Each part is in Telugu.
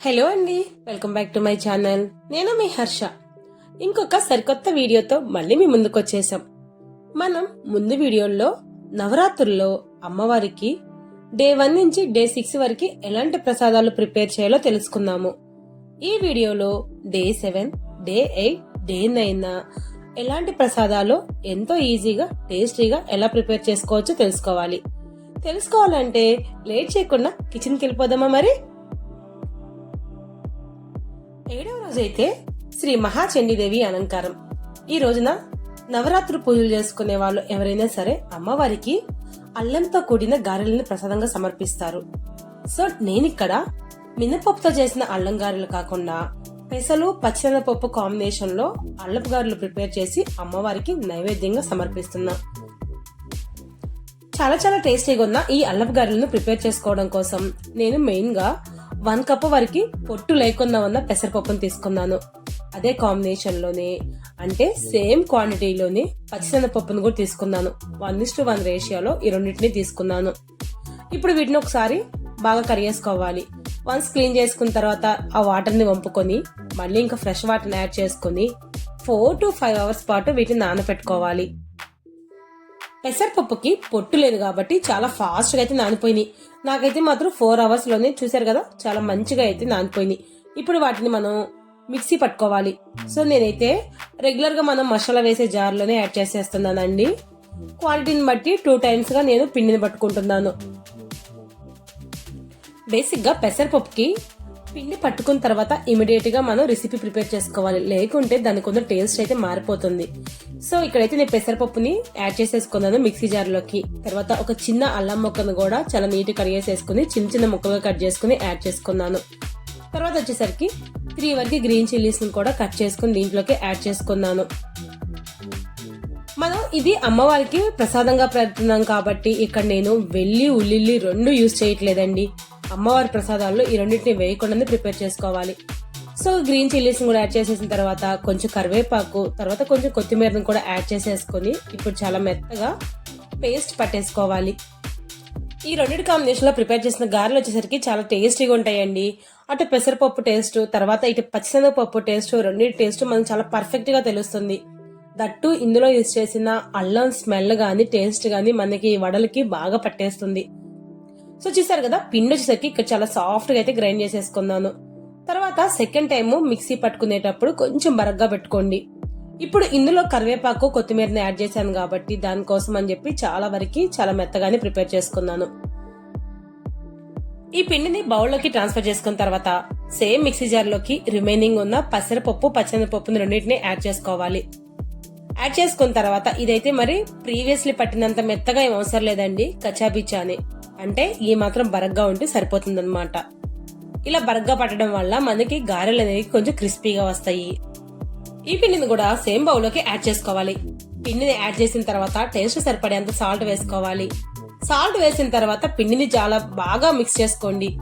హలో అండి welcome back to my channel. నేను మీ హర్ష. ఇంకొక సరికొత్త వీడియోతో మళ్ళీ మీ ముందుకు వచ్చేసాం మనం ముందు వీడియోల్లో నవరాత్రుల్లో అమ్మవారికి డే వన్ నుంచి డే సిక్స్ వరకు ఎలాంటి ప్రసాదాలు ప్రిపేర్ చేయాలో తెలుసుకుందాము. ఈ వీడియోలో day seven day eight day nine ఎలాంటి ప్రసాదాలు ఎంతో ఈజీగా టేస్టీగా ఎలా ప్రిపేర్ చేసుకోవచ్చో తెలుసుకోవాలి. తెలుసుకోవాలంటే లేట్ చేయకుండా కిచెన్కి వెళ్ళిపోదామా మరి? ఏడవ రోజైతే శ్రీ మహాచండీదేవి అలంకారం. ఈ రోజున నవరాత్రి పూజలు చేసుకునే వాళ్ళు ఎవరైనా సరే అమ్మవారికి అల్లంతో కూడిన గారెలను ప్రసాదంగా సమర్పిస్తారు. సో నేనిక్కడ మినపప్పుతో చేసిన అల్లం గారెలు కాకుండా పెసలు పచ్చెనపప్పు కాంబినేషన్లో అల్లపు గారెలు ప్రిపేర్ చేసి అమ్మవారికి నైవేద్యంగా సమర్పిస్తున్నా. చాలా చాలా టేస్టీగా ఉన్న ఈ అల్లపు గారెలను ప్రిపేర్ చేసుకోవడం కోసం నేను మెయిన్గా వన్ కప్ వరకు పొట్టు లేకుండా ఉన్న పెసరపప్పును తీసుకున్నాను. అదే కాంబినేషన్లోనే అంటే సేమ్ క్వాంటిటీలోనే పచ్చిశనగపప్పును కూడా తీసుకున్నాను. వన్ ఇస్ టు వన్ రేషియోలో ఈ రెండింటిని తీసుకున్నాను. ఇప్పుడు వీటిని ఒకసారి బాగా కరిగేసుకోవాలి. వన్స్ క్లీన్ చేసుకున్న తర్వాత ఆ వాటర్ని వంపుకొని మళ్ళీ ఇంకా ఫ్రెష్ వాటర్ని యాడ్ చేసుకొని ఫోర్ టు ఫైవ్ అవర్స్ పాటు వీటిని నానపెట్టుకోవాలి. పెసరపప్పుకి పొట్టు లేదు కాబట్టి చాలా ఫాస్ట్గా అయితే నానిపోయినాయి. నాకైతే మాత్రం ఫోర్ అవర్స్లోనే చూసారు కదా చాలా మంచిగా అయితే నానిపోయినాయి. ఇప్పుడు వాటిని మనం మిక్సీ పట్టుకోవాలి. సో నేనైతే రెగ్యులర్గా మనం మసాలా వేసే జార్లోనే యాడ్ చేసేస్తున్నానండి. క్వాలిటీని బట్టి టూ టైమ్స్గా నేను పిండిని పట్టుకుంటున్నాను. బేసిక్గా పెసరపప్పుకి పిండి పట్టుకున్న తర్వాత ఇమీడియట్గా మనం రెసిపీ ప్రిపేర్ చేసుకోవాలి. లేకుంటే దాని కొంత టేస్ట్ అయితే మారిపోతుంది. సో ఇక్కడైతే నేను పెసరపప్పుని యాడ్ చేసేసుకున్నాను మిక్సీ జార్లోకి తర్వాత ఒక చిన్న అల్లం ముక్కను కూడా చాలా నీట్ కడిగేసేసుకుని చిన్న చిన్న ముక్కగా కట్ చేసుకుని యాడ్ చేసుకున్నాను. తర్వాత వచ్చేసరికి త్రీ వరకు గ్రీన్ చిల్లీస్ని కూడా కట్ చేసుకుని దీంట్లోకి యాడ్ చేసుకున్నాను. మనం ఇది అమ్మవారికి ప్రసాదంగా పెడుతున్నాం కాబట్టి ఇక్కడ నేను వెల్లి ఉల్లిల్లి రెండు యూజ్ చేయట్లేదండి. అమ్మవారి ప్రసాదాల్లో ఈ రెండింటిని వేయకుండానే ప్రిపేర్ చేసుకోవాలి. సో గ్రీన్ చిల్లీస్ కూడా యాడ్ చేసేసిన తర్వాత కొంచెం కరివేపాకు తర్వాత కొంచెం కొత్తిమీరను కూడా యాడ్ చేసేసుకొని ఇప్పుడు చాలా మెత్తగా పేస్ట్ పట్టేసుకోవాలి. ఈ రెండింటి కాంబినేషన్లో ప్రిపేర్ చేసిన గారెలు వచ్చేసరికి చాలా టేస్టీగా ఉంటాయండి. అటు పెసరపప్పు టేస్ట్ తర్వాత ఇటు పచ్చిశనగపప్పు టేస్ట్ రెండింటి టేస్ట్ మనకు చాలా పర్ఫెక్ట్గా తెలుస్తుంది. దట్టు ఇందులో యూజ్ చేసిన అల్లం స్మెల్ కానీ టేస్ట్ కానీ మనకి వడలకి బాగా పట్టేస్తుంది. సో చూసారు కదా పిండి వచ్చేసరికి ఇక్కడ చాలా సాఫ్ట్గా అయితే గ్రైండ్ చేసేసుకున్నాను. తర్వాత సెకండ్ టైము మిక్సీ పట్టుకునేటప్పుడు కొంచెం బరగ్గా పెట్టుకోండి. ఇప్పుడు ఇందులో కరివేపాకు కొత్తిమీరని యాడ్ చేశాను కాబట్టి దానికోసం అని చెప్పి చాలా వరకు చాలా మెత్తగానే ప్రిపేర్ చేసుకున్నాను. ఈ పిండిని బౌల్లోకి ట్రాన్స్ఫర్ చేసుకున్న తర్వాత సేమ్ మిక్సీ జార్లోకి రిమైనింగ్ ఉన్న పసరపప్పు పచ్చనిపప్పుని రెండింటిని యాడ్ చేసుకోవాలి. యాడ్ చేసుకున్న తర్వాత ఇదైతే మరి ప్రీవియస్లీ పట్టినంత మెత్తగా ఏం అవసరం లేదండి. కచాబిచాని అంటే ఈ మాత్రం బరగ్గా ఉంటే సరిపోతుందన్నమాట. ఇలా బరగ్గా పట్టడం వల్ల మనకి గారెలు అనేవి కొంచెం క్రిస్పీగా వస్తాయి. ఈ పిండిని కూడా సేమ్ బౌల్లోకి యాడ్ చేసుకోవాలి. పిండిని యాడ్ చేసిన తర్వాత టేస్ట్ సరిపడేంత సాల్ట్ వేసుకోవాలి. సాల్ట్ వేసిన తర్వాత పిండిని చాలా బాగా మిక్స్ చేసుకోండి.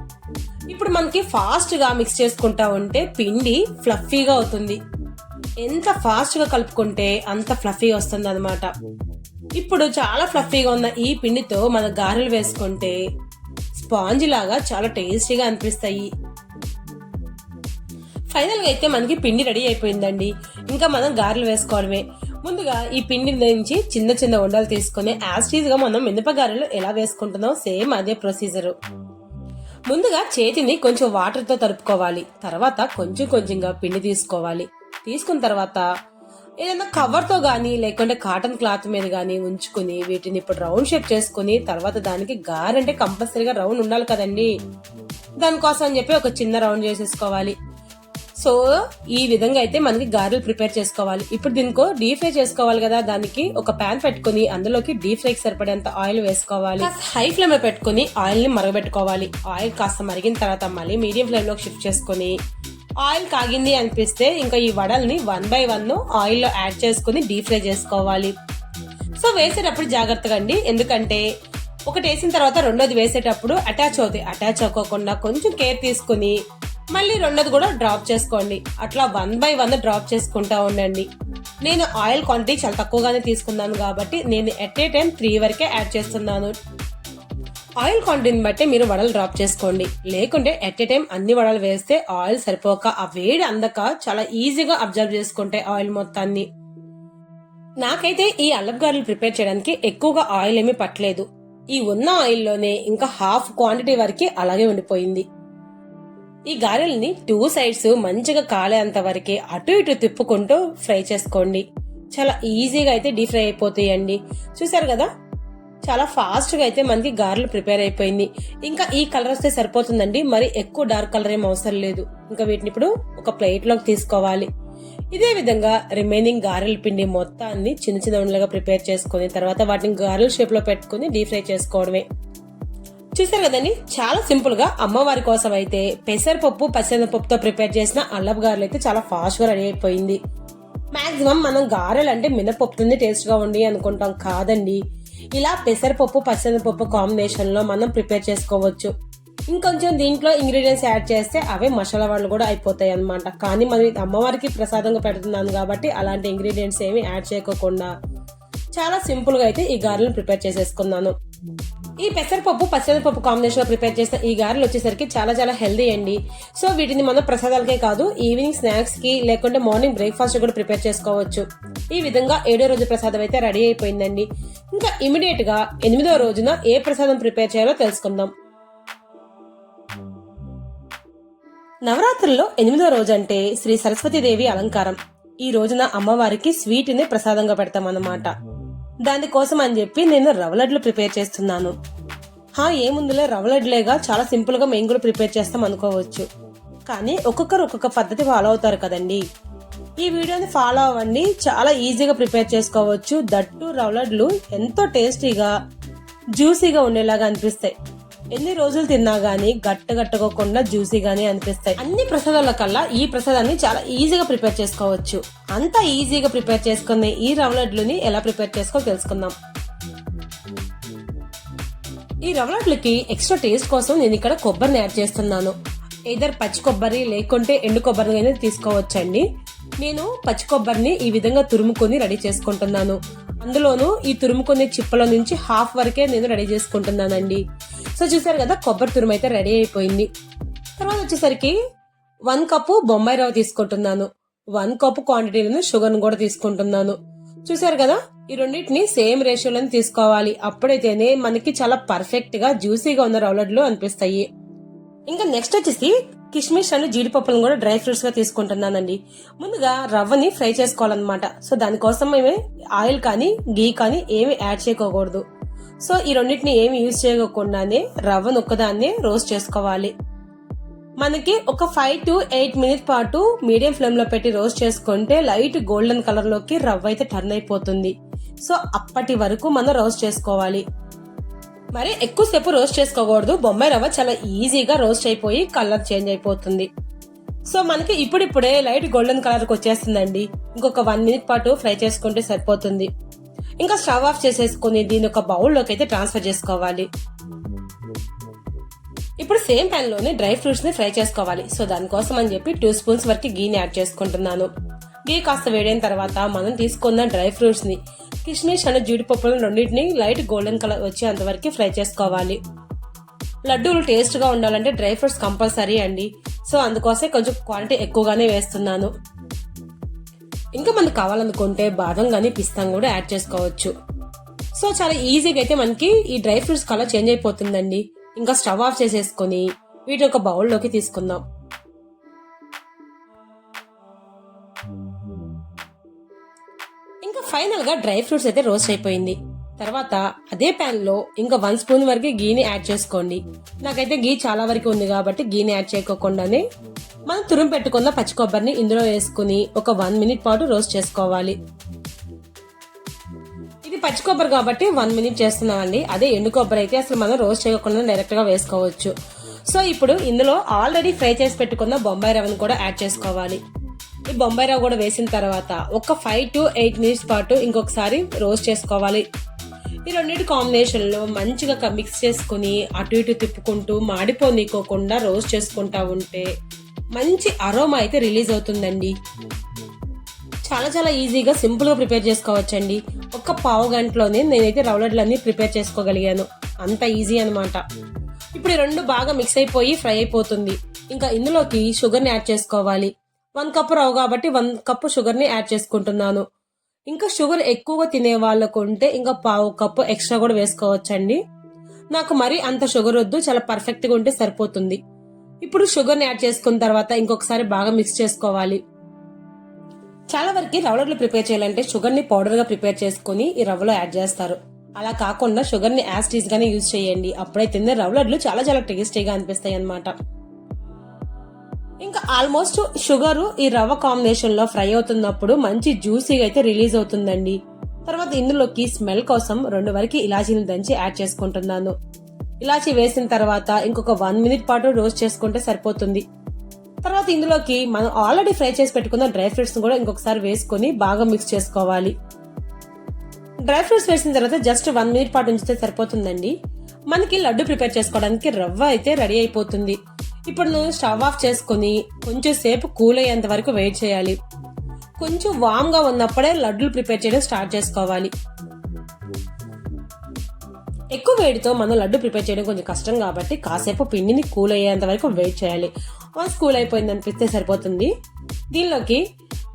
ఇప్పుడు మనకి ఫాస్ట్గా మిక్స్ చేసుకుంటా ఉంటే పిండి ఫ్లఫీగా అవుతుంది. ఎంత ఫాస్ట్గా కలుపుకుంటే అంత ఫ్లఫీగా వస్తుంది అనమాట ఇప్పుడు చాలా ఫ్లఫీగా ఉన్న ఈ పిండితో మన గారెలు వేసుకుంటే స్పాంజ్ లాగా చాలా టేస్టీగా అనిపిస్తాయి. ఫైనల్గా అయితే మనకి పిండి రెడీ అయిపోయిందండి. ఇంకా మనం గారెలు వేసుకోవడమే. ముందుగా ఈ పిండి నుంచి చిన్న చిన్న ఉండలు తీసుకొని యాస్టీజ్గా మనం మినప గారెలు ఎలా వేసుకుంటున్నాం సేమ్ అదే ప్రొసీజర్ ముందుగా చేతిని కొంచెం వాటర్తో తడుపుకోవాలి తర్వాత కొంచెం కొంచెంగా పిండి తీసుకోవాలి. తీసుకున్న తర్వాత ఏదైనా కవర్తో గానీ లేకుంటే కాటన్ క్లాత్ మీద గానీ ఉంచుకుని వీటిని ఇప్పుడు రౌండ్ షేప్ చేసుకుని తర్వాత దానికి గారంటే కంపల్సరీగా రౌండ్ ఉండాలి కదండి. దానికోసం అని చెప్పి ఒక చిన్న రౌండ్ చేసేసుకోవాలి. సో ఈ విధంగా అయితే మనకి గారెలు ప్రిపేర్ చేసుకోవాలి. ఇప్పుడు దీనికో డీప్ ఫ్రై చేసుకోవాలి కదా దానికి ఒక ప్యాన్ పెట్టుకుని అందులోకి డీప్ ఫ్రైకి సరిపడేంత ఆయిల్ వేసుకోవాలి. హై ఫ్లేమ్లో పెట్టుకుని ఆయిల్ని మరగబెట్టుకోవాలి. ఆయిల్ కాస్త మరిగిన తర్వాత మళ్ళీ మీడియం ఫ్లేమ్లోకి షిఫ్ట్ చేసుకుని ఆయిల్ కాగింది అనిపిస్తే ఇంకా ఈ వడల్ని వన్ బై వన్ ఆయిల్లో యాడ్ చేసుకుని డీప్ ఫ్రై చేసుకోవాలి. సో వేసేటప్పుడు జాగ్రత్తగా అండి. ఎందుకంటే ఒకటి వేసిన తర్వాత రెండోది వేసేటప్పుడు అటాచ్ అవుతాయి. అటాచ్ అవ్వకుండా కొంచెం కేర్ తీసుకుని మళ్ళీ రెండోది కూడా డ్రాప్ చేసుకోండి. అట్లా వన్ బై వన్ డ్రాప్ చేసుకుంటా ఉండండి. నేను ఆయిల్ క్వాంటిటీ చాలా తక్కువగానే తీసుకున్నాను కాబట్టి నేను ఎట్ ఏ టైం త్రీ వరకే యాడ్ చేస్తున్నాను. ఆయిల్ క్వాంటిటీని బట్టి మీరు వడలు డ్రాప్ చేసుకోండి. లేకుంటే ఎట్ ఎ టైం అన్ని వడలు వేస్తే ఆయిల్ సరిపోక ఆ వేడి అందక చాలా ఈజీగా అబ్జర్వ్ చేసుకుంటే ఆయిల్ మొత్తాన్ని. నాకైతే ఈ అల్లపు గారెలు ప్రిపేర్ చేయడానికి ఎక్కువగా ఆయిల్ ఏమీ పట్టలేదు. ఈ ఉన్న ఆయిల్లోనే ఇంకా హాఫ్ క్వాంటిటీ వరకు అలాగే ఉండిపోయింది. ఈ గారెల్ని టూ సైడ్స్ మంచిగా కాలేంత వరకే అటు ఇటు తిప్పుకుంటూ ఫ్రై చేసుకోండి. చాలా ఈజీగా అయితే డీప్ ఫ్రై అయిపోతాయండి. చూసారు కదా? చాలా ఫాస్ట్గా అయితే మనకి గారెలు ప్రిపేర్ అయిపోయింది. ఇంకా ఈ కలర్ వస్తే సరిపోతుందండి. మరి ఎక్కువ డార్క్ కలర్ ఏం అవసరం లేదు. ఇంకా వీటిని ఇప్పుడు ఒక ప్లేట్లోకి తీసుకోవాలి. ఇదే విధంగా రిమైనింగ్ గారెల పిండి మొత్తాన్ని చిన్న చిన్న ఉండలుగా ప్రిపేర్ చేసుకుని తర్వాత వాటిని గారెల షేప్లో పెట్టుకుని డీప్ ఫ్రై చేసుకోవడమే. చూసారు కదండి? చాలా సింపుల్గా అమ్మవారి కోసం అయితే పెసరపప్పు పచ్చనపప్పుతో ప్రిపేర్ చేసిన అల్లపు గారెలు అయితే చాలా ఫాస్ట్గా రెడీ అయిపోయింది. మాక్సిమం మనం గారెలు అంటే మినపప్పుతుంది టేస్ట్గా ఉండి అనుకుంటాం. కాదండి. ఇలా పెసరపప్పు పచ్చనపప్పు కాంబినేషన్లో మనం ప్రిపేర్ చేసుకోవచ్చు. ఇంకొంచెం దీంట్లో ఇంగ్రీడియంట్స్ యాడ్ చేస్తే అవే మసాలా వాళ్ళు కూడా అయిపోతాయి అనమాట కానీ మనం ఇది అమ్మవారికి ప్రసాదంగా పెడుతున్నాను కాబట్టి అలాంటి ఇంగ్రీడియంట్స్ ఏమి యాడ్ చేయకుండా చాలా సింపుల్గా అయితే ఈ గారెలను ప్రిపేర్ చేసేసుకున్నాను. ఈ పెసరపప్పు పచ్చనిపప్పు కాంబినేషన్లో ప్రిపేర్ చేసిన ఈ గారెలు వచ్చేసరికి చాలా చాలా హెల్దీ అండి. సో వీటిని మనం ప్రసాదాలకే కాదు ఈవినింగ్ స్నాక్స్కి లేకుంటే మార్నింగ్ బ్రేక్ఫాస్ట్ కూడా ప్రిపేర్ చేసుకోవచ్చు. ఈ విధంగా ఏడో రోజు ప్రసాదం అయితే రెడీ అయిపోయిందండి. ఇంకా ఇమిడియట్గా ఎనిమిదో రోజున ఏ ప్రసాదం ప్రిపేర్ చేయాలో తెలుసుకుందాం. నవరాత్రుల్లో ఎనిమిదో రోజు అంటే శ్రీ సరస్వతీదేవి అలంకారం. ఈ రోజున అమ్మవారికి స్వీట్ని ప్రసాదంగా పెడతామన్నమాట. దానికోసం అని చెప్పి నేను రవ్వలడ్లు ప్రిపేర్ చేస్తున్నాను. హా ఏముందిలే రవ్వలడ్లేగా. చాలా సింపుల్గా మేము కూడా ప్రిపేర్ చేస్తాం అనుకోవచ్చు. కానీ ఒక్కొక్కరు ఒక్కొక్క పద్ధతి ఫాలో అవుతారు కదండి. ఈ వీడియోని ఫాలో అవ్వండి. చాలా ఈజీగా ప్రిపేర్ చేసుకోవచ్చు. దట్టు రవ్వలడ్లు ఎంతో టేస్టీగా జ్యూసీగా ఉండేలాగా అనిపిస్తాయి. ఎన్ని రోజులు తిన్నా గానీ గట్ట గట్టుకోకుండా జ్యూసీగానే అనిపిస్తాయి. అన్ని ప్రసాదాల కల్లా ఈ ప్రసాదాన్ని చాలా ఈజీగా ప్రిపేర్ చేసుకోవచ్చు. అంత ఈజీగా ప్రిపేర్ చేసుకునే ఈ రవ్వ ఎలా ప్రిపేర్ చేసుకో తెలుసుకుందాం. ఈ రవ్వలడ్లకి ఎక్స్ట్రా టేస్ట్ కోసం నేను ఇక్కడ కొబ్బరిని యాడ్ చేస్తున్నాను. ఇద్దరు పచ్చి కొబ్బరి లేకుంటే ఎండు కొబ్బరిని అయినా తీసుకోవచ్చండి. నేను పచ్చి కొబ్బరిని ఈ విధంగా తురుముకొని రెడీ చేసుకుంటున్నాను. అందులోను ఈ తురుముకొని చిప్పల నుంచి హాఫ్ వరకే నేను రెడీ చేసుకుంటున్నానండి. సో చూసారు కదా కొబ్బరి తురుము అయితే రెడీ అయిపోయింది. తర్వాత వచ్చేసరికి వన్ కప్పు బొంబాయి రవ్వ తీసుకుంటున్నాను. వన్ కప్పు క్వాంటిటీలను షుగర్ కూడా తీసుకుంటున్నాను. చూసారు కదా ఈ రెండింటిని సేమ్ రేషియోలను తీసుకోవాలి. అప్పుడైతేనే మనకి చాలా పర్ఫెక్ట్గా జ్యూసీగా ఉన్న రవ్వలడ్లు అనిపిస్తాయి. ఇంకా నెక్స్ట్ వచ్చేసి కిస్మిస్ అండ్ జీడిపప్పులను కూడా డ్రై ఫ్రూట్స్గా తీసుకుంటున్నానండి. ముందుగా రవ్వని ఫ్రై చేసుకోవాలన్నమాట. సో దానికోసం మేము ఆయిల్ కానీ గీ కానీ ఏమి యాడ్ చేయకూడదు. సో ఈ రెండింటిని ఏమి యూజ్ చేయకుండానే రవ్వను ఒక్కదాన్నే రోస్ట్ చేసుకోవాలి. మనకి ఒక ఫైవ్ టు ఎయిట్ మినిట్ పాటు మీడియం ఫ్లేమ్లో పెట్టి రోస్ట్ చేసుకుంటే లైట్ గోల్డెన్ కలర్లోకి రవ్వ అయితే టర్న్ అయిపోతుంది. సో అప్పటి వరకు మనం రోస్ట్ చేసుకోవాలి. మరి ఎక్కువసేపు రోస్ట్ చేసుకోకూడదు. బొమ్మాయి రవ్వ చాలా ఈజీగా రోస్ట్ అయిపోయి కలర్ చేంజ్ అయిపోతుంది. సో మనకి ఇప్పుడిప్పుడే లైట్ గోల్డెన్ కలర్కి వచ్చేస్తుందండి. ఇంకొక వన్ మినిట్ పాటు ఫ్రై చేసుకుంటే సరిపోతుంది. ఇంకా స్టవ్ ఆఫ్ చేసేసుకుని దీని ఒక బౌల్లోకి అయితే ట్రాన్స్ఫర్ చేసుకోవాలి. ఇప్పుడు సేమ్ ప్యాన్లోనే డ్రై ఫ్రూట్స్ని ఫ్రై చేసుకోవాలి. సో దానికోసం అని చెప్పి టూ స్పూన్స్ వరకు గీని యాడ్ చేసుకుంటున్నాను. గీ కాస్త వేడైన తర్వాత మనం తీసుకున్న డ్రై ఫ్రూట్స్ని కిస్మిస్ అనే జీడిపప్పులను రెండింటిని లైట్ గోల్డెన్ కలర్ వచ్చేంత వరకు ఫ్రై చేసుకోవాలి. లడ్డూలు టేస్ట్గా ఉండాలంటే డ్రై ఫ్రూట్స్ కంపల్సరీ అండి. సో అందుకోసం కొంచెం క్వాంటిటీ ఎక్కువగానే వేస్తున్నాను. ఇంకా మనకు కావాలనుకుంటే బాదం కానీ పిస్తాం కూడా యాడ్ చేసుకోవచ్చు. సో చాలా ఈజీగా అయితే మనకి ఈ డ్రై ఫ్రూట్స్ కలర్ చేంజ్ అయిపోతుందండి. ఇంకా స్టవ్ ఆఫ్ చేసేసుకొని వీటి ఒక బౌల్లోకి తీసుకుందాం. ఇంకా ఫైనల్గా డ్రై ఫ్రూట్స్ అయితే రోస్ట్ అయిపోయింది. తర్వాత అదే ప్యాన్లో ఇంకా వన్ స్పూన్ వరకు గీని యాడ్ చేసుకోండి. నాకైతే గీ చాలా వరకు ఉంది కాబట్టి గీని యాడ్ చేయకోకుండానే మనం తురుము పెట్టుకున్న పచ్చి కొబ్బరిని ఇందులో వేసుకుని ఒక వన్ మినిట్ పాటు రోస్ట్ చేసుకోవాలి. ఇది పచ్చి కొబ్బరి కాబట్టి వన్ మినిట్ చేస్తున్నామండి. అదే ఎండు కొబ్బరి అయితే అసలు మనం రోస్ట్ చేయకుండా డైరెక్ట్గా వేసుకోవచ్చు. సో ఇప్పుడు ఇందులో ఆల్రెడీ ఫ్రై చేసి పెట్టుకున్న బొంబాయి రవ్వను కూడా యాడ్ చేసుకోవాలి. ఈ బొంబాయి రవ్వ కూడా వేసిన తర్వాత ఒక ఫైవ్ టు ఎయిట్ మినిట్స్ పాటు ఇంకొకసారి రోస్ట్ చేసుకోవాలి. ఈ రెండింటి కాంబినేషన్లో మంచిగా మిక్స్ చేసుకుని అటు ఇటు తిప్పుకుంటూ మాడిపోనీకోకుండా రోస్ట్ చేసుకుంటా ఉంటే మంచి అరోమా అయితే రిలీజ్ అవుతుందండి. చాలా చాలా ఈజీగా సింపుల్గా ప్రిపేర్ చేసుకోవచ్చండి. ఒక పావు గంటలోనే నేనైతే రవ్వ లడ్లన్నీ ప్రిపేర్ చేసుకోగలిగాను. అంత ఈజీ అనమాట ఇప్పుడు ఈ రెండు బాగా మిక్స్ అయిపోయి ఫ్రై అయిపోతుంది. ఇంకా ఇందులోకి షుగర్ని యాడ్ చేసుకోవాలి. వన్ కప్ రావు కాబట్టి వన్ కప్ షుగర్ని యాడ్ చేసుకుంటున్నాను. ఇంకా షుగర్ ఎక్కువగా తినే వాళ్ళకు ఉంటే ఇంకా పావు కప్పు ఎక్స్ట్రా కూడా వేసుకోవచ్చండి. నాకు మరి అంత షుగర్ వద్దు చాలా పర్ఫెక్ట్గా ఉంటే సరిపోతుంది. ఇప్పుడు షుగర్ని యాడ్ చేసుకున్న తర్వాత ఇంకొకసారి బాగా మిక్స్ చేసుకోవాలి. చాలా వరకు రవ్వలు ప్రిపేర్ చేయాలంటే షుగర్ని పౌడర్గా ప్రిపేర్ చేసుకుని ఈ రవ్వలో యాడ్ చేస్తారు. అలా కాకుండా షుగర్ని యాజ్ గానే యూజ్ చేయండి. అప్పుడైతే రవ్వలడ్లు చాలా చాలా టేస్టీగా అనిపిస్తాయి అనమాట ఇంకా ఆల్మోస్ట్ షుగరు ఈ రవ్వ కాంబినేషన్లో ఫ్రై అవుతున్నప్పుడు మంచి జ్యూసీగా అయితే రిలీజ్ అవుతుందండి. తర్వాత ఇందులోకి స్మెల్ కోసం రెండు వరకు ఇలాచీని దంచి యాడ్ చేసుకుంటున్నాను. ఇలాచి వేసిన తర్వాత ఇంకొక వన్ మినిట్ పాటు రోస్ట్ చేసుకుంటే సరిపోతుంది. తర్వాత ఇందులోకి మనం ఆల్రెడీ ఫ్రై చేసి పెట్టుకున్న డ్రై ఫ్రూట్స్ కూడా ఇంకొకసారి వేసుకొని బాగా మిక్స్ చేసుకోవాలి. డ్రై ఫ్రూట్స్ వేసిన తర్వాత జస్ట్ వన్ మినిట్ పాటు ఉంచితే సరిపోతుందండి. మనకి లడ్డు ప్రిపేర్ చేసుకోవడానికి రవ్వ అయితే రెడీ అయిపోతుంది. ఇప్పుడు నేను స్టవ్ ఆఫ్ చేసుకుని కొంచెం సేపు కూల్ అయ్యేంత వరకు వెయిట్ చేయాలి. కొంచెం వామ్గా ఉన్నప్పుడే లడ్డూలు ప్రిపేర్ చేయడం స్టార్ట్ చేసుకోవాలి. ఎక్కువ వేడితో మనం లడ్డు ప్రిపేర్ చేయడం కొంచెం కష్టం కాబట్టి కాసేపు పిండిని కూల్ అయ్యేంత వరకు వెయిట్ చేయాలి. వన్స్ కూల్ అయిపోయింది అనిపిస్తే సరిపోతుంది. దీనిలోకి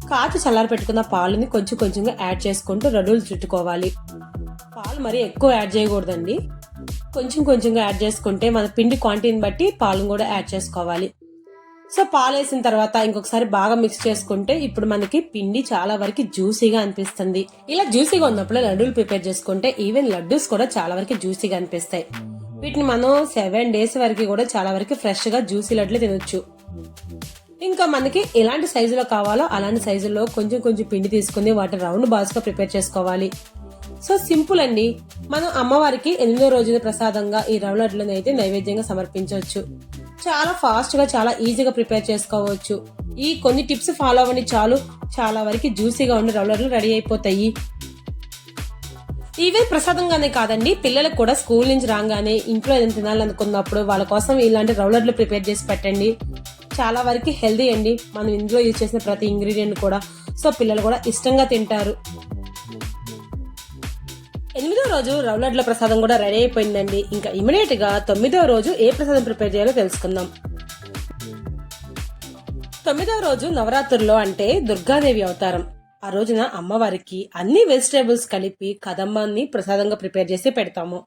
కాచి చల్లారి పెట్టుకున్న పాలుని కొంచెం కొంచెంగా యాడ్ చేసుకుంటూ రడ్డులు చుట్టుకోవాలి. పాలు మరీ ఎక్కువ యాడ్ చేయకూడదండి. కొంచెం కొంచెంగా యాడ్ చేసుకుంటే మన పిండి క్వాంటిటీని బట్టి పాలను కూడా యాడ్ చేసుకోవాలి. సో పాలు వేసిన తర్వాత ఇంకొకసారి బాగా మిక్స్ చేసుకుంటే ఇప్పుడు మనకి పిండి చాలా వరకు జ్యూసీగా అనిపిస్తుంది. ఇలా జ్యూసీగా ఉన్నప్పుడు లడ్డూలు ప్రిపేర్ చేసుకుంటే ఈవెన్ లడ్డూస్ కూడా చాలా వరకు జ్యూసీగా అనిపిస్తాయి. వీటిని మనం సెవెన్ డేస్ వరకు కూడా చాలా వరకు ఫ్రెష్గా జ్యూసీ లడ్లు తినొచ్చు. ఇంకా మనకి ఎలాంటి సైజులో కావాలో అలాంటి సైజులో కొంచెం కొంచెం పిండి తీసుకుని వాటి రౌండ్ బాల్స్గా ప్రిపేర్ చేసుకోవాలి. సో సింపుల్ అండి. మనం అమ్మవారికి ఎనిమిదో రోజున ప్రసాదంగా ఈ రవ్వ లడ్లను అయితే నైవేద్యంగా సమర్పించవచ్చు. చాలా ఫాస్ట్గా చాలా ఈజీగా ప్రిపేర్ చేసుకోవచ్చు. ఈ కొన్ని టిప్స్ ఫాలో అవ్వండి చాలు. చాలా వరకు జ్యూసీగా ఉండే రౌలర్లు రెడీ అయిపోతాయి. ఇవే ప్రసాదంగానే కాదండి పిల్లలకు కూడా స్కూల్ నుంచి రాగానే ఇంట్లో ఏదైనా తినాలనుకున్నప్పుడు వాళ్ళ కోసం ఇలాంటి రౌలర్లు ప్రిపేర్ చేసి పెట్టండి. చాలా వరకు హెల్దీ అండి. మనం ఇందులో యూజ్ చేసిన ప్రతి ఇంగ్రీడియంట్ కూడా. సో పిల్లలు కూడా ఇష్టంగా తింటారు. ఎనిమిదో రోజు రౌలడ్ల ప్రసాదం కూడా రెడీ అయిపోయిందండి. ఇంకా ఇమీడియట్గా తొమ్మిదో రోజు ఏ ప్రసాదం ప్రిపేర్ చేయాలో తెలుసుకుందాం. తొమ్మిదవ రోజు నవరాత్రుల్లో అంటే దుర్గాదేవి అవతారం. ఆ రోజున అమ్మవారికి అన్ని వెజిటేబుల్స్ కలిపి కదమ్మాన్ని ప్రసాదంగా ప్రిపేర్ చేసి పెడతాము.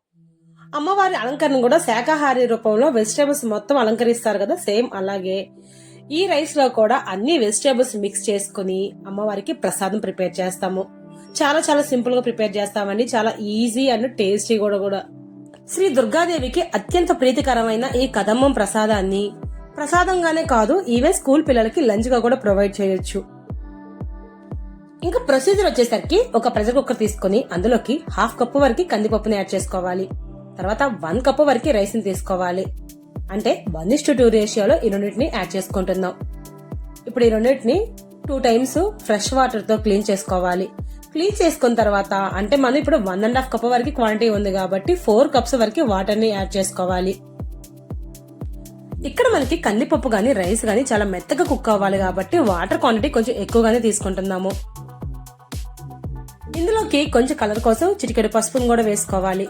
అమ్మవారి అలంకరణ కూడా శాకాహారి రూపంలో వెజిటేబుల్స్ మొత్తం అలంకరిస్తారు కదా సేమ్ అలాగే ఈ రైస్లో కూడా అన్ని వెజిటేబుల్స్ మిక్స్ చేసుకుని అమ్మవారికి ప్రసాదం ప్రిపేర్ చేస్తాము. చాలా చాలా సింపుల్గా ప్రిపేర్ చేస్తామండి. చాలా ఈజీ అండ్ టేస్టీ కూడా కూడా. శ్రీ దుర్గాదేవికి అత్యంత ప్రీతికరమైన ఈ కదమ్మం ప్రసాదాన్ని ప్రసాదంగానే కాదు ఈవెన్ స్కూల్ పిల్లలకి లంచ్గా కూడా ప్రొవైడ్ చేయొచ్చు. ఇంకా ప్రొసీజర్ వచ్చేసరికి ఒక ప్రెషర్ కుక్కర్ తీసుకొని అందులోకి హాఫ్ కప్పు వరకు కందిపప్పుని యాడ్ చేసుకోవాలి. తర్వాత వన్ కప్పు వరకు రైస్ని తీసుకోవాలి. అంటే వన్ ఇస్ టు టూ రేషియోలో ఈ రెండింటిని యాడ్ చేసుకుంటున్నాం. ఇప్పుడు ఈ రెండింటిని టూ టైమ్స్ ఫ్రెష్ వాటర్తో క్లీన్ చేసుకోవాలి. క్లీన్ చేసుకున్న తర్వాత అంటే మనం ఇప్పుడు వన్ అండ్ హాఫ్ కప్ వరకు క్వాంటిటీ ఉంది కాబట్టి ఫోర్ కప్స్ వరకు వాటర్ని యాడ్ చేసుకోవాలి. ఇక్కడ మనకి కందిపప్పు కానీ రైస్ కానీ చాలా మెత్తగా కుక్ అవ్వాలి కాబట్టి వాటర్ క్వాంటిటీ కొంచెం ఎక్కువగానే తీసుకుంటున్నాము. ఇందులోకి కొంచెం కలర్ కోసం చిటికెడు పసుపును కూడా వేసుకోవాలి.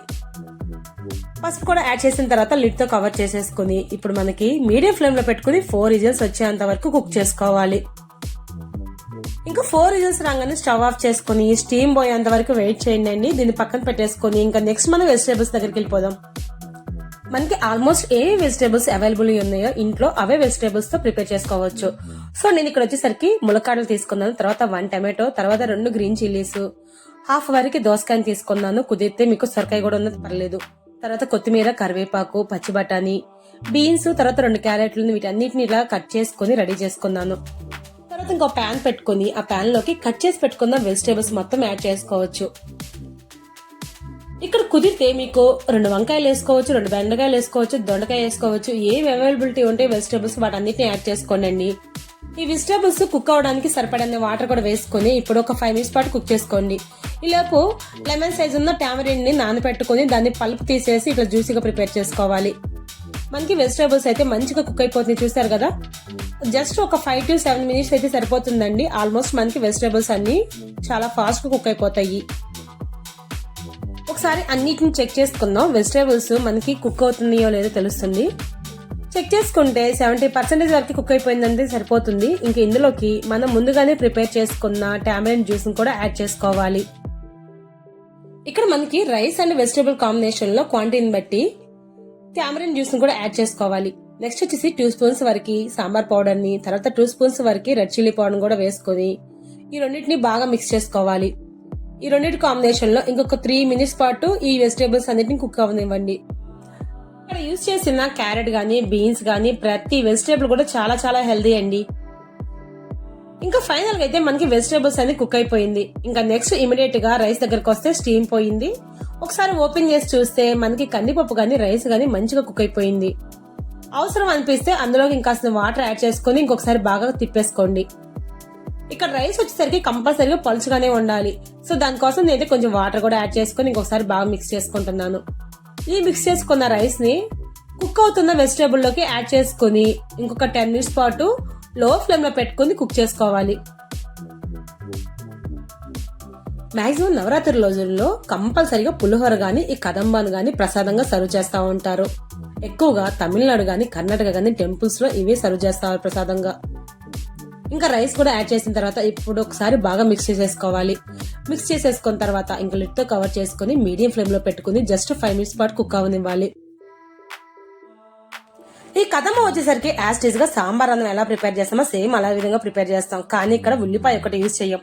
పసుపు కూడా యాడ్ చేసిన తర్వాత లిడ్తో కవర్ చేసేసుకుని ఇప్పుడు మనకి మీడియం ఫ్లేమ్లో పెట్టుకుని ఫోర్ విజిల్స్ వచ్చేంత వరకు కుక్ చేసుకోవాలి. ఇంకా ఫోర్ విజిల్స్ రాగానే స్టవ్ ఆఫ్ చేసుకుని స్టీమ్ పోయేంత వరకు వెయిట్ చేయండి అండి. దీన్ని పక్కన పెట్టేసుకుని ఇంకా నెక్స్ట్ మనం వెజిటేబుల్స్ దగ్గరికి వెళ్ళిపోదాం. మనకి ఆల్మోస్ట్ ఏ వెజిటేబుల్స్ అవైలబుల్ ఉన్నాయో ఇంట్లో అవే వెజిటేబుల్స్తో ప్రిపేర్ చేసుకోవచ్చు. సో నేను ఇక్కడ వచ్చేసరికి ములక్కాడలు తీసుకున్నాను. తర్వాత వన్ టమాటో తర్వాత రెండు గ్రీన్ చిల్లీస్ హాఫ్ వరకు దోసకాయని తీసుకున్నాను. కుదిరితే మీకు సొరకాయ కూడా ఉన్నది పర్లేదు. తర్వాత కొత్తిమీర కరివేపాకు పచ్చి బఠానీ బీన్స్ తర్వాత రెండు క్యారెట్లు వీటన్నిటిని ఇలా కట్ చేసుకుని రెడీ చేసుకున్నాను. తర్వాత ఇంకో ప్యాన్ పెట్టుకుని ఆ ప్యాన్లోకి కట్ చేసి పెట్టుకున్న వెజిటేబుల్స్ మొత్తం యాడ్ చేసుకోవచ్చు. ఇక్కడ కుదిరితే మీకు రెండు వంకాయలు వేసుకోవచ్చు రెండు బెండకాయలు వేసుకోవచ్చు దొండకాయ వేసుకోవచ్చు ఏవి అవైలబిలిటీ ఉంటే వెజిటేబుల్స్ వాటన్నిటిని యాడ్ చేసుకోండి. ఈ వెజిటేబుల్స్ కుక్ అవడానికి సరిపడని వాటర్ కూడా వేసుకొని ఇప్పుడు ఒక ఫైవ్ మినిట్స్ పాటు కుక్ చేసుకోండి. ఈలోపు లెమన్ సైజ్ ఉన్న టామరిన్ని నానబెట్టుకుని దాన్ని పల్పు తీసేసి ఇట్లా జ్యూసీగా ప్రిపేర్ చేసుకోవాలి. మనకి వెజిటేబుల్స్ అయితే మంచిగా కుక్ అయిపోతుంది చూసారు కదా? జస్ట్ ఒక ఫైవ్ టు సెవెన్ మినిట్స్ అయితే సరిపోతుందండి. ఆల్మోస్ట్ మనకి వెజిటేబుల్స్ అన్ని చాలా ఫాస్ట్గా కుక్ అయిపోతాయి. ఒకసారి అన్నిటిని చెక్ చేసుకుందాం. వెజిటేబుల్స్ మనకి కుక్ అవుతున్నాయో లేదో తెలుస్తుంది. చెక్ చేసుకుంటే సెవెంటీ పర్సెంటేజ్ వరకు కుక్ అయిపోయిందంటే సరిపోతుంది. ఇంకా ఇందులోకి మనం ముందుగానే ప్రిపేర్ చేసుకున్న టామరిన్ జ్యూస్ కూడా యాడ్ చేసుకోవాలి. ఇక్కడ మనకి రైస్ అండ్ వెజిటేబుల్ కాంబినేషన్లో క్వాంటిటీని బట్టి టామరిన్ జ్యూస్ కూడా యాడ్ చేసుకోవాలి. నెక్స్ట్ వచ్చేసి టూ స్పూన్స్ వరకు సాంబార్ పౌడర్ని తర్వాత టూ స్పూన్స్ వరకు రెడ్ చిల్లీ పౌడర్ కూడా వేసుకొని ఈ రెండింటిని బాగా మిక్స్ చేసుకోవాలి. ఈ రెండింటి కాంబినేషన్లో ఇంకొక త్రీ మినిట్స్ పాటు ఈ వెజిటేబుల్స్ అన్నిటిని కుక్ అవనివ్వండి ఇక్కడ యూజ్ చేసిన క్యారెట్ గానీ బీన్స్ గానీ ప్రతి వెజిటేబుల్ కూడా చాలా చాలా హెల్దీ అండి. ఇంకా ఫైనల్గా అయితే మనకి వెజిటేబుల్స్ అనేది కుక్ అయిపోయింది. ఇంకా నెక్స్ట్ ఇమీడియట్గా రైస్ దగ్గరకు వస్తే స్టీమ్ పోయింది. ఒకసారి ఓపెన్ చేసి చూస్తే మనకి కందిపప్పు కానీ రైస్ కానీ మంచిగా కుక్ అయిపోయింది. అవసరం అనిపిస్తే అందులోకి ఇంకాసిన వాటర్ యాడ్ చేసుకొని ఇంకొకసారి బాగా తిప్పేసుకోండి. ఇక్కడ రైస్ వచ్చేసరికి కంపల్సరీగా పలుచుగానే ఉండాలి. సో దానికోసం నేనైతే కొంచెం వాటర్ కూడా యాడ్ చేసుకొని ఇంకొకసారి బాగా మిక్స్ చేసుకుంటున్నాను. ఈ మిక్స్ చేసుకున్న రైస్ని కుక్ అవుతున్న వెజిటేబుల్లోకి యాడ్ చేసుకుని ఇంకొక టెన్ మినిట్స్ పాటు లో ఫ్లేమ్లో పెట్టుకుని కుక్ చేసుకోవాలి. మ్యాక్సిమం నవరాత్రి రోజుల్లో కంపల్సరిగా పులిహోర కానీ ఈ కదంబాను కానీ ప్రసాదంగా సర్వ్ చేస్తూ ఉంటారు. ఎక్కువగా తమిళనాడు కానీ కర్ణాటక కానీ టెంపుల్స్లో ఇవే సర్వ్ చేస్తారు ప్రసాదంగా. ఇంకా రైస్ కూడా యాడ్ చేసిన తర్వాత ఇప్పుడు ఒకసారి బాగా మిక్స్ చేసేసుకోవాలి. మిక్స్ చేసేసుకున్న తర్వాత ఇంకా లిట్తో కవర్ చేసుకుని మీడియం ఫ్లేమ్లో పెట్టుకుని జస్ట్ ఫైవ్ మినిట్స్ పాటు కుక్ అవనివ్వాలి. ఈ కథమ వచ్చేసరికి యాస్టీజ్గా సాంబార్ అన్నం ఎలా ప్రిపేర్ చేస్తామో సేమ్ అలా విధంగా ప్రిపేర్ చేస్తాం. కానీ ఇక్కడ ఉల్లిపాయ ఒకటి యూజ్ చేయం.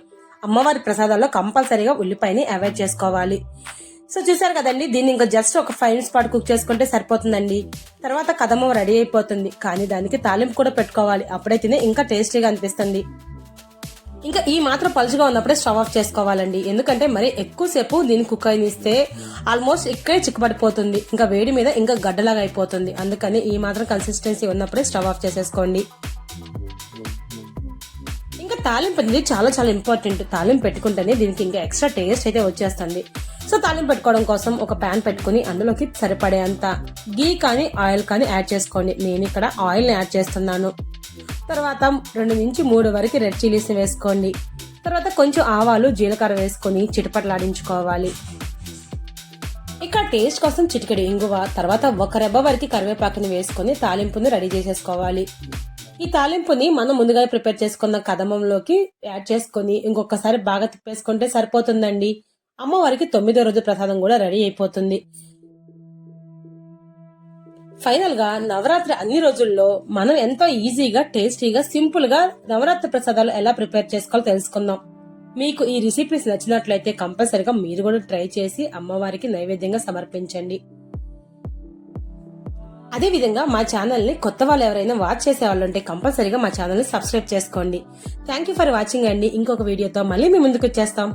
అమ్మవారి ప్రసాదాల్లో కంపల్సరీగా ఉల్లిపాయని అవాయిడ్ చేసుకోవాలి. సో చూసారు కదండి దీన్ని ఇంకా జస్ట్ ఒక ఫైవ్ మినిట్స్ పాటు కుక్ చేసుకుంటే సరిపోతుందండి. తర్వాత కథమ రెడీ అయిపోతుంది. కానీ దానికి తాలింపు కూడా పెట్టుకోవాలి. అప్పుడైతేనే ఇంకా టేస్టీగా అనిపిస్తుంది. ఇంకా ఈ మాత్రం పలుచుగా ఉన్నప్పుడే స్టవ్ ఆఫ్ చేసుకోవాలండి. ఎందుకంటే మరి ఎక్కువసేపు దీన్ని కుక్ అయినిస్తే ఆల్మోస్ట్ ఇక్కడే చిక్కబడిపోతుంది. ఇంకా వేడి మీద ఇంకా గడ్డలాగా అయిపోతుంది. అందుకని ఈ మాత్రం కన్సిస్టెన్సీ ఉన్నప్పుడే స్టవ్ ఆఫ్ చేసేసుకోండి. ఇంకా తాలింపు అనేది చాలా చాలా ఇంపార్టెంట్ తాలింపు పెట్టుకుంటేనే దీనికి ఇంకా ఎక్స్ట్రా టేస్ట్ అయితే వచ్చేస్తుంది. సో తాలింపు పెట్టుకోవడం కోసం ఒక ప్యాన్ పెట్టుకుని అందులోకి సరిపడేంత గీ కానీ ఆయిల్ కానీ యాడ్ చేసుకోండి. నేను ఇక్కడ ఆయిల్ యాడ్ చేస్తున్నాను. తర్వాత రెండు నుంచి మూడు వరకు రెడ్ చిల్లీస్ వేసుకోండి. తర్వాత కొంచెం ఆవాలు జీలకర్ర వేసుకొని చిటపట్లాడించుకోవాలి. ఇక్కడ టేస్ట్ కోసం చిటికెడు ఇంగువ తర్వాత ఒక రెబ్బ వరకు కరివేపాకుని వేసుకొని తాలింపుని రెడీ చేసేసుకోవాలి. ఈ తాలింపుని మనం ముందుగా ప్రిపేర్ చేసుకున్న కదమంలోకి యాడ్ చేసుకొని ఇంకొకసారి బాగా తిప్పేసుకుంటే సరిపోతుందండి. అమ్మవారికి తొమ్మిదో రోజు ప్రసాదం కూడా రెడీ అయిపోతుంది. ఫైనల్గా నవరాత్రి అన్ని రోజుల్లో మనం ఎంతో ఈజీగా టేస్టీగా సింపుల్గా నవరాత్రి ప్రసాదాలు ఎలా ప్రిపేర్ చేసుకోవాలో తెలుసుకుందాం. మీకు ఈ రెసిపీస్ నచ్చినట్లయితే కంపల్సరిగా మీరు కూడా ట్రై చేసి అమ్మవారికి నైవేద్యంగా సమర్పించండి. అదే విధంగా మా ఛానల్ని కొత్త వాళ్ళు ఎవరైనా వాచ్ చేసే వాళ్ళు ఉంటే కంపల్సరీగా మా ఛానల్ని సబ్స్క్రైబ్ చేసుకోండి. థ్యాంక్ యూ ఫర్ వాచింగ్ అండి. ఇంకొక వీడియోతో మళ్ళీ మీ ముందుకు వచ్చేస్తాం.